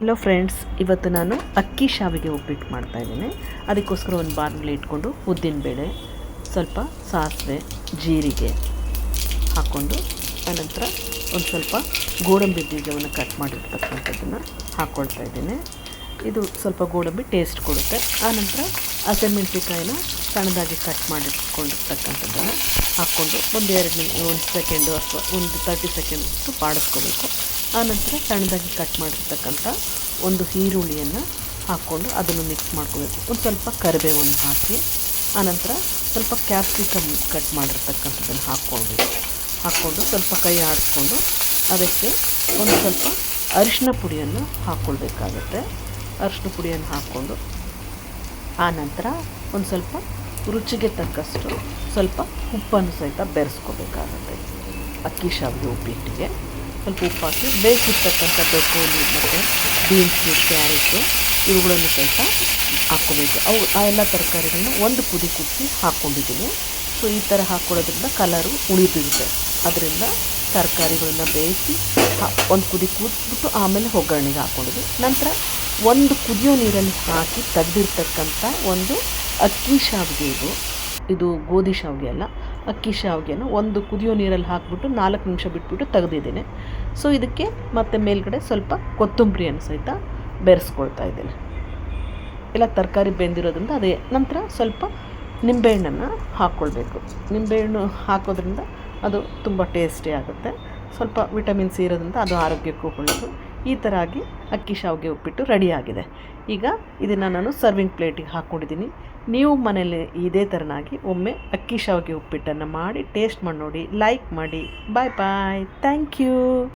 Hello friends ಇವತ್ತು ನಾನು ಅಕ್ಕಿ ಶಾವಿಗೆ ಉಪ್ಪಿಟ್ಟು ಮಾಡ್ತಾಯಿದ್ದೀನಿ ಅದಕ್ಕೋಸ್ಕರ ಒಂದು ಬಾರ್ಲಿ ಇಟ್ಕೊಂಡು ಉದ್ದಿನಬೇಳೆ ಸ್ವಲ್ಪ ಸಾಸಿವೆ, ಜೀರಿಗೆ ಹಾಕ್ಕೊಂಡು ಆನಂತರ ಒಂದು ಸ್ವಲ್ಪ ಗೋಡಂಬಿ ಬೀಜವನ್ನು ಕಟ್ ಮಾಡಿರ್ತಕ್ಕಂಥದ್ದನ್ನು ಹಾಕ್ಕೊಳ್ತಾ ಇದ್ದೀನಿ. ಇದು ಸ್ವಲ್ಪ ಗೋಡಂಬಿ ಟೇಸ್ಟ್ ಕೊಡುತ್ತೆ. ಆನಂತರ ಹಸಿಮೆಣ್ಸಿಕಾಯಿನ ಸಣ್ಣದಾಗಿ ಕಟ್ ಮಾಡಿಟ್ಕೊಂಡಿರ್ತಕ್ಕಂಥದ್ದನ್ನು ಹಾಕ್ಕೊಂಡು ಒಂದು ಎರಡು ಒಂದು ಸೆಕೆಂಡು ಅಥವಾ ಒಂದು ತರ್ಟಿ ಸೆಕೆಂಡ್ಸು ಬಾಡಿಸ್ಕೋಬೇಕು ಆನಂತರ ಸಣ್ಣದಾಗಿ ಕಟ್ ಮಾಡಿರ್ತಕ್ಕಂಥ ಒಂದು ಈರುಳ್ಳಿಯನ್ನು ಹಾಕ್ಕೊಂಡು ಅದನ್ನು ಮಿಕ್ಸ್ ಮಾಡ್ಕೋಬೇಕು. ಒಂದು ಸ್ವಲ್ಪ ಕರಿಬೇವನ್ನು ಹಾಕಿ ಆನಂತರ ಸ್ವಲ್ಪ ಕ್ಯಾಪ್ಸಿಕಮ್ ಕಟ್ ಮಾಡಿರ್ತಕ್ಕಂಥದ್ದನ್ನು ಹಾಕ್ಕೊಳ್ಬೇಕು. ಹಾಕ್ಕೊಂಡು ಸ್ವಲ್ಪ ಕೈ ಆಡಿಸ್ಕೊಂಡು ಅದಕ್ಕೆ ಒಂದು ಸ್ವಲ್ಪ ಅರಿಶಿನ ಪುಡಿಯನ್ನು ಹಾಕ್ಕೊಳ್ಬೇಕಾಗತ್ತೆ. ಅರಿಶಿನ ಪುಡಿಯನ್ನು ಹಾಕ್ಕೊಂಡು ಆನಂತರ ಒಂದು ಸ್ವಲ್ಪ ರುಚಿಗೆ ತಕ್ಕಷ್ಟು ಸ್ವಲ್ಪ ಉಪ್ಪನ್ನು ಸಹಿತ ಬೆರೆಸ್ಕೋಬೇಕಾಗುತ್ತೆ. ಅಕ್ಕಿ ಶಾವಿಗೆ ಉಪ್ಪಿಟ್ಟಿಗೆ ಸ್ವಲ್ಪ ಉಪ್ಪು ಹಾಕಿ ಬೇಯಿಸಿರ್ತಕ್ಕಂಥ ಬೆಳ್ಳುಳ್ಳಿ, ಮತ್ತು ಬೀನ್ಸು ಕ್ಯಾರೆಟು ಇವುಗಳನ್ನು ಸಹಿತ ಹಾಕ್ಕೋಬೇಕು. ಅವು ಆ ಎಲ್ಲ ತರಕಾರಿಗಳನ್ನ ಒಂದು ಕುದಿ ಕುದಿಸಿ ಹಾಕ್ಕೊಂಡಿದ್ದೀನಿ. ಸೊ ಈ ಥರ ಹಾಕ್ಕೊಳ್ಳೋದ್ರಿಂದ ಕಲರು ಉಳಿದಿರುತ್ತೆ. ಅದರಿಂದ ತರಕಾರಿಗಳನ್ನ ಬೇಯಿಸಿ ಒಂದು ಕುದಿ ಕೂದಿಸ್ಬಿಟ್ಟು ಆಮೇಲೆ ಒಗ್ಗರಣೆಗೆ ಹಾಕ್ಕೊಂಡಿದ್ವಿ ನಂತರ ಒಂದು ಕುದಿಯೋ ನೀರಲ್ಲಿ ಹಾಕಿ ತೆಗೆದಿರ್ತಕ್ಕಂಥ ಒಂದು ಅಕ್ಕಿ ಶಾವಿಗೆ ಇದು. ಇದು ಗೋಧಿ ಶಾವಿಗೆ ಅಲ್ಲ. ಅಕ್ಕಿ ಶಾವಿಗೆನ ಒಂದು ಕುದಿಯೋ ನೀರಲ್ಲಿ ಹಾಕಿಬಿಟ್ಟು ನಾಲ್ಕು ನಿಮಿಷ ಬಿಟ್ಬಿಟ್ಟು ತೆಗೆದಿದ್ದೀನಿ. ಸೊ ಇದಕ್ಕೆ ಮತ್ತೆ ಮೇಲ್ಗಡೆ ಸ್ವಲ್ಪ ಕೊತ್ತಂಬರಿಯನ್ನು ಸಹಿತ ಬೆರೆಸ್ಕೊಳ್ತಾ ಇದ್ದೀನಿ. ಎಲ್ಲ ತರಕಾರಿ ಬೆಂದಿರೋದ್ರಿಂದ ಅದೇ ನಂತರ ಸ್ವಲ್ಪ ನಿಂಬೆಹಣ್ಣನ್ನು ಹಾಕ್ಕೊಳ್ಬೇಕು. ನಿಂಬೆಹಣ್ಣು ಹಾಕೋದ್ರಿಂದ ಅದು ತುಂಬ ಟೇಸ್ಟಿ ಆಗುತ್ತೆ. ಸ್ವಲ್ಪ ವಿಟಮಿನ್ ಸಿ ಇರೋದ್ರಿಂದ ಅದು ಆರೋಗ್ಯಕ್ಕೂ ಒಳ್ಳೆಯದು. ಈ ಥರ ಆಗಿ ಅಕ್ಕಿ ಶಾವಿಗೆ ಉಪ್ಪಿಟ್ಟು ರೆಡಿಯಾಗಿದೆ ಈಗ ಇದನ್ನು ನಾನು ಸರ್ವಿಂಗ್ ಪ್ಲೇಟಿಗೆ ಹಾಕ್ಕೊಂಡಿದ್ದೀನಿ. ನೀವು ಮನೇಲಿ ಇದೇ ಥರನಾಗಿ ಒಮ್ಮೆ ಅಕ್ಕಿ ಶಾವಿಗೆ ಉಪ್ಪಿಟ್ಟನ್ನು ಮಾಡಿ ಟೇಸ್ಟ್ ಮಾಡಿ ನೋಡಿ ಲೈಕ್ ಮಾಡಿ. ಬಾಯ್ ಬಾಯ್ ಥ್ಯಾಂಕ್ ಯು